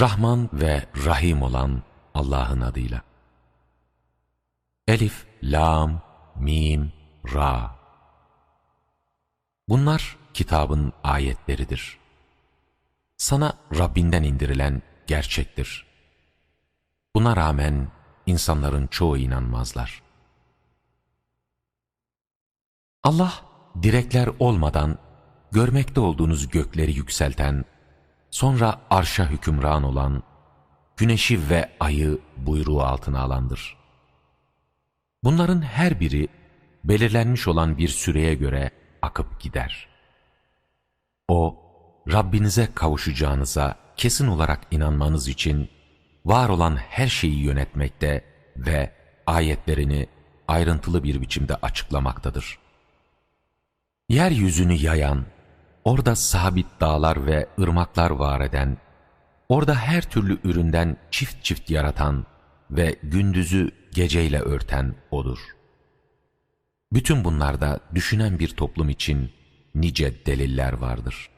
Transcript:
Rahman ve Rahim olan Allah'ın adıyla. Elif, Lam, Mim, Ra. Bunlar kitabın ayetleridir. Sana Rabbinden indirilen gerçektir. Buna rağmen insanların çoğu inanmazlar. Allah, direkler olmadan görmekte olduğunuz gökleri yükselten, sonra arşa hükümran olan, güneşi ve ayı buyruğu altına alandır. Bunların her biri belirlenmiş olan bir süreye göre akıp gider. O, Rabbinize kavuşacağınıza kesin olarak inanmanız için var olan her şeyi yönetmekte ve ayetlerini ayrıntılı bir biçimde açıklamaktadır. Yeryüzünü yayan, orada sabit dağlar ve ırmaklar var eden, orada her türlü üründen çift çift yaratan ve gündüzü geceyle örten O'dur. Bütün bunlarda düşünen bir toplum için nice deliller vardır.''